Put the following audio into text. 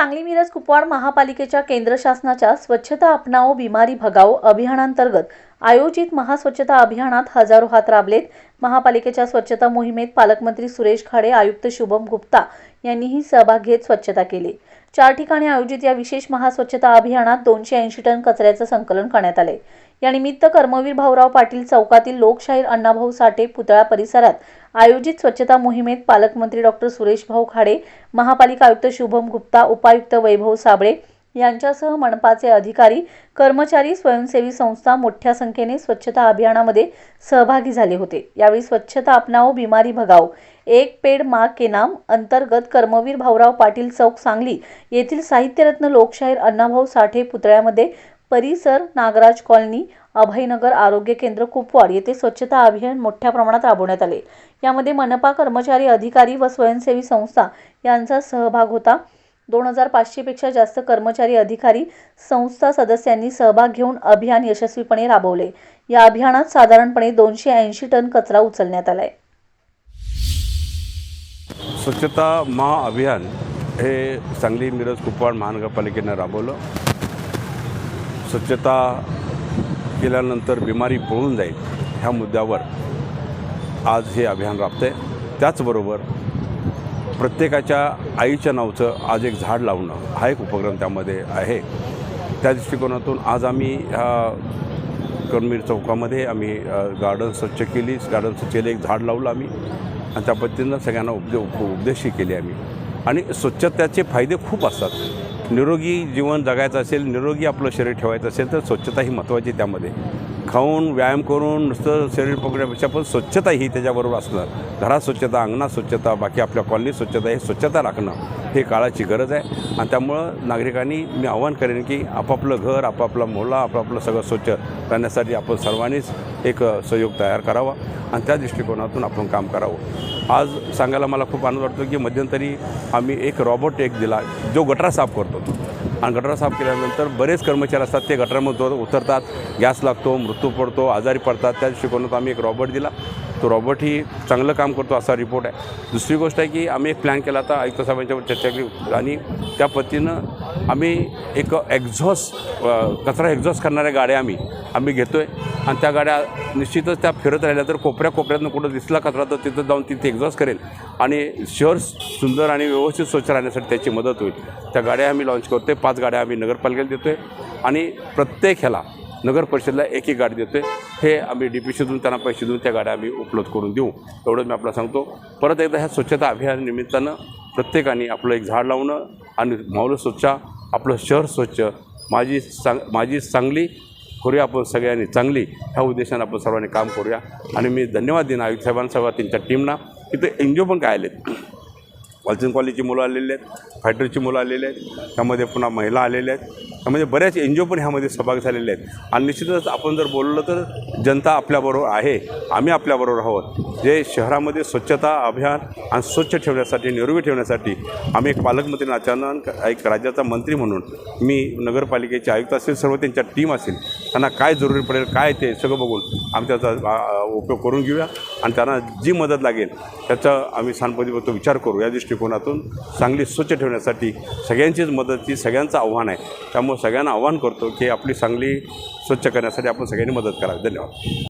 सांगली मिरज कुपवाड महापालिकेच्या केंद्र शासनाच्या स्वच्छता अपनाओ बिमारी भगाओ अभियानांतर्गत आयोजित महास्वच्छता अभियानात हजारो हात राबलेत. महापालिकेच्या स्वच्छता मोहिमेत पालकमंत्री सुरेश खाडे आयुक्त शुभम गुप्ता यांनीही सहभाग घेत स्वच्छता केली. चार ठिकाणी आयोजित या विशेष महास्वच्छता अभियानात दोनशे ऐंशी टन कचऱ्याचं संकलन करण्यात आले. यानिमित्त कर्मवीर भाऊराव पाटील चौकातील लोकशाहीर अण्णाभाऊ साठे पुतळा परिसरात आयोजित स्वच्छता मोहिमेत पालकमंत्री डॉक्टर सुरेश भाऊ खाडे महापालिका आयुक्त शुभम गुप्ता उपायुक्त वैभव साबळे यांच्यासह मनपाचे अधिकारी कर्मचारी स्वयंसेवी संस्था मोठ्या संख्येने स्वच्छता अभियानामध्ये सहभागी झाले होते. यावेळी स्वच्छता अपनाओ बिमारी भगाओ एक पेड मा के नाम अंतर्गत कर्मवीर भाऊराव पाटील चौक सांगली येथील साहित्यरत्न लोकशाहीर अण्णाभाऊ साठे पुतळ्यामध्ये परिसर नागराज कॉलनी अभयनगर आरोग्य केंद्र कुपवाड येथे स्वच्छता अभियान मोठ्या प्रमाणात राबवण्यात आले. यामध्ये मनपा कर्मचारी अधिकारी व स्वयंसेवी संस्था यांचा सहभाग होता. दोन हजार पाचशेपेक्षा जास्त कर्मचारी अधिकारी संस्था सदस्यांनी सहभाग घेऊन अभियान यशस्वीपणे राबवले. या अभियानात साधारणपणे दोनशे ऐंशी टन कचरा उचलण्यात आलाय. स्वच्छता महाअभियान हे सांगली मिरज कुपवाड महानगरपालिकेनं राबवलं. स्वच्छता केल्यानंतर बिमारी पळून जाईल ह्या मुद्द्यावर आज हे अभियान राबतं आहे त्याचबरोबर प्रत्येकाच्या आईच्या नावचं आज एक झाड लावणं हा एक उपक्रम त्यामध्ये आहे. त्या दृष्टिकोनातून आज आम्ही ह्या कणमीर चौकामध्ये आम्ही गार्डन स्वच्छ केली. गार्डन स्वच्छ केले एक झाड लावलं आम्ही. आणि त्या पद्धतीनं सगळ्यांना उपदे उप उपदेशही केली आम्ही. आणि स्वच्छतेचे फायदे खूप असतात. निरोगी जीवन जगायचं असेल निरोगी आपलं शरीर ठेवायचं असेल तर स्वच्छता ही महत्त्वाची त्यामध्ये. खाऊन व्यायाम करून नुसतं शरीर पकडण्यापेक्षा पण स्वच्छता ही त्याच्याबरोबर असणार. घरात स्वच्छता अंगणात स्वच्छता बाकी आपल्या कॉलनीत स्वच्छता हे स्वच्छता राखणं हे काळाची गरज आहे. आणि त्यामुळं नागरिकांनी मी आवाहन करेन की आपापलं घर आपापला मोहल्ला आपापलं सगळं स्वच्छ राहण्यासाठी आपण सर्वांनीच एक सहयोग तयार करावा. आणि त्या दृष्टिकोनातून आपण काम करावं. आज सांगायला मला खूप आनंद वाटतो की मध्यंतरी आम्ही एक रॉबोट एक दिला जो गटरा साफ करतो. आणि गटरा साफ केल्यानंतर बरेच कर्मचारी असतात ते गटरामध्ये उतरतात गॅस लागतो मृत्यू पडतो आजारी पडतात. त्या दृष्टिकोनात आम्ही एक रॉबर्ट दिला. तो रॉबोट ही चांगलं काम करतो असा रिपोर्ट आहे. दुसरी गोष्ट आहे की आम्ही एक प्लॅन केला होता आयुक्त साहेबांच्यावर चर्चा केली आणि त्या पद्धतीनं आम्ही एक एक्झॉस्ट कचरा एक्झॉस्ट करणाऱ्या गाड्या आम्ही आम्ही घेतो आहे आणि त्या गाड्या निश्चितच त्या फिरत राहिल्या तर कोपऱ्या कोपऱ्यातनं कुठं दिसला कचरा तर तिथं जाऊन तिथे एक्झॉस्ट करेल. आणि शहर सुंदर आणि व्यवस्थित स्वच्छ राहण्यासाठी त्याची मदत होईल. त्या गाड्या आम्ही लॉन्च करतो आहे पाच गाड्या आम्ही नगरपालिकेला देतो आहे आणि प्रत्येक ह्याला नगर परिषदेला एक एक गाडी देतो आहे हे आम्ही डी पी देऊन त्यांना पैसे देऊन त्या गाड्या आम्ही उपलब्ध करून देऊ. एवढंच मी आपल्याला सांगतो. परत एकदा ह्या स्वच्छता अभियान निमित्तानं प्रत्येकाने आपलं एक झाड लावणं आणि माऊलं स्वच्छ आपलं शहर स्वच्छ माझी सांग माझी चांगली करूया आपण सगळ्यांनी चांगली. ह्या उद्देशाने आपण सर्वांनी काम करूया. आणि मी धन्यवाद देईन आयुक्त साहेबांना त्यांच्या टीमना इथे एन जी ओ पण काय आलेत? वालचंद कॉलेजची मुलं आलेली आहेत फायटरची मुलं आलेली आहेत त्यामध्ये पुन्हा महिला आलेल्या आहेत. त्यामध्ये बऱ्याच एन जी ओ पण ह्यामध्ये सहभाग झालेले आहेत. आणि निश्चितच आपण जर बोललो तर जनता आपल्याबरोबर आहे आम्ही आपल्याबरोबर आहोत. जे शहरामध्ये स्वच्छता अभियान आणि स्वच्छ ठेवण्यासाठी निरोगी ठेवण्यासाठी आम्ही एक पालकमंत्री नाचानन एक राज्याचा मंत्री म्हणून मी नगरपालिकेचे आयुक्त असेल सर्व त्यांच्या टीम असेल त्यांना काय जरुरी पडेल काय ते सगळं बघून आम्ही त्याचा उपयोग करून घेऊया. आणि त्यांना जी मदत लागेल त्याचा आम्ही सांपतीबद्दल विचार करू. या दृष्टिकोनातून चांगली स्वच्छ ठेवण्यासाठी सगळ्यांचीच मदत ही सगळ्यांचं आव्हान आहे. त्यामुळे सगळ्यांना आव्हान करतो की आपली सांगली स्वच्छ करण्यासाठी आपण सगळ्यांनी मदत करावी. धन्यवाद.